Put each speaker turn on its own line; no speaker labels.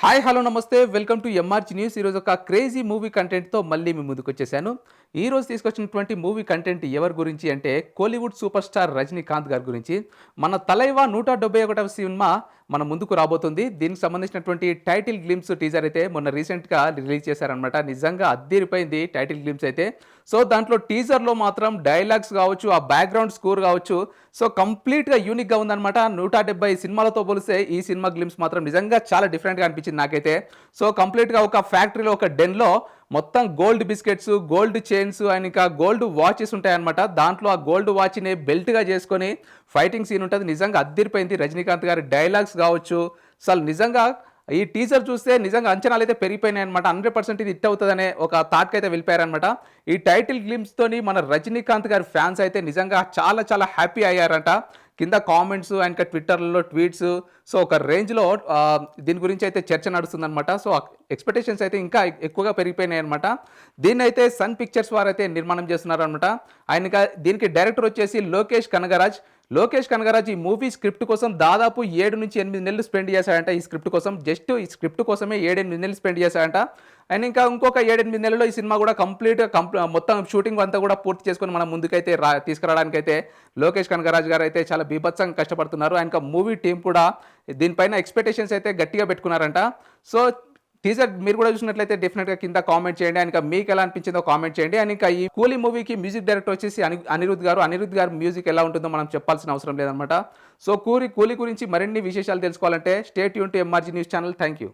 Hi hello నమస్తే. Welcome to MRG news ఈరోజు ఒక క్రేజీ మూవీ కంటెంట్తో మళ్ళీ మీ ముందుకు వచ్చేసాను. ఈరోజు తీసుకొచ్చినటువంటి మూవీ కంటెంట్ ఎవరి గురించి అంటే కోలీవుడ్ సూపర్ స్టార్ రజనీకాంత్ గారి గురించి. మన తలైవా నూట డెబ్బై ఒకటవ సినిమా మన ముందుకు రాబోతుంది. దీనికి సంబంధించినటువంటి టైటిల్ గ్లిమ్స్ టీజర్ అయితే మొన్న రీసెంట్గా రిలీజ్ చేశారనమాట నిజంగా అద్దరిపోయింది టైటిల్ గ్లిమ్స్ అయితే. సో దాంట్లో టీజర్లో మాత్రం డైలాగ్స్ కావచ్చు ఆ బ్యాక్గ్రౌండ్ స్కోర్ కావచ్చు సో కంప్లీట్గా యూనిక్గా ఉందన్నమాట. నూట డెబ్బై సినిమాలతో పోలిస్తే ఈ సినిమా గ్లిమ్స్ మాత్రం నిజంగా చాలా డిఫరెంట్గా అనిపించింది నాకైతే. సో కంప్లీట్గా ఒక ఫ్యాక్టరీలో ఒక డెన్లో మొత్తం gold biscuits gold chains and ఇంకా గోల్డ్ వాచెస్ ఉంటాయన్నమాట. దాంట్లో ఆ గోల్డ్ వాచ్ని బెల్ట్గా చేసుకొని ఫైటింగ్ సీన్ ఉంటుంది. నిజంగా అద్దరిపోయింది రజనీకాంత్ గారి డైలాగ్స్ కావచ్చు. అసలు నిజంగా ఈ టీజర్ చూస్తే నిజంగా అంచనాలు అయితే పెరిగిపోయినాయి అనమాట హండ్రెడ్ పర్సెంట్ ఇది హిట్ అవుతుందనే ఒక థాట్కి అయితే వెళ్ళిపోయారనమాట ఈ టైటిల్ గ్లిమ్స్తోని మన రజనీకాంత్ గారి ఫ్యాన్స్ అయితే నిజంగా చాలా చాలా హ్యాపీ అయ్యారంట. కింద కామెంట్స్ అండ్ ట్విట్టర్లలో ట్వీట్స్ సో ఒక రేంజ్లో దీని గురించి అయితే చర్చ నడుస్తుందన్నమాట. సో ఎక్స్పెక్టేషన్స్ అయితే ఇంకా ఎక్కువగా పెరిగిపోయినాయి అనమాట దీన్ని అయితే సన్ పిక్చర్స్ వారు అయితే నిర్మాణం చేస్తున్నారనమాట ఆయన దీనికి డైరెక్టర్ వచ్చేసి లోకేష్ కనగరాజ్. లోకేష్ కనగరాజ్ ఈ మూవీ స్క్రిప్ట్ కోసం దాదాపు ఏడు నుంచి ఎనిమిది నెలలు స్పెండ్ చేశాడంట. ఈ స్క్రిప్ట్ కోసం జస్ట్ ఈ స్క్రిప్ట్ కోసమే ఏడెనిమిది నెలలు స్పెండ్ చేశాడంట. అండ్ ఇంకా ఇంకొక ఏడెనిమిది నెలల్లో ఈ సినిమా కూడా కంప్లీట్ కంప్లీ మొత్తం షూటింగ్ అంతా కూడా పూర్తి చేసుకొని మనం ముందుకైతే రా తీసుకురావడానికి అయితే లోకేష్ కనకరాజ్ గారు అయితే చాలా బీభత్సంగా కష్టపడుతున్నారు. అండ్ ఇంకా మూవీ టీం కూడా దీనిపైన ఎక్స్పెక్టేషన్స్ అయితే గట్టిగా పెట్టుకున్నారంట. సో టీజర్ మీరు కూడా చూసినట్లయితే డెఫినెట్గా కింద కామెంట్ చేయండి. అండ్ ఇంకా మీకు ఎలా అనిపించిందో కామెంట్ చేయండి. అండ్ ఇంకా ఈ కూలీ మూవీకి మ్యూజిక్ డైరెక్టర్ వచ్చేసి అని అనిరుద్ గారు. అనిరుద్ గారు మ్యూజిక్ ఎలా ఉంటుందో మనం చెప్పాల్సిన అవసరం లేదనమాట సో కూలి కూలీ గురించి మరిన్ని విశేషాలు తెలుసుకోవాలంటే stay Yoon to MRG news channel. Thank you.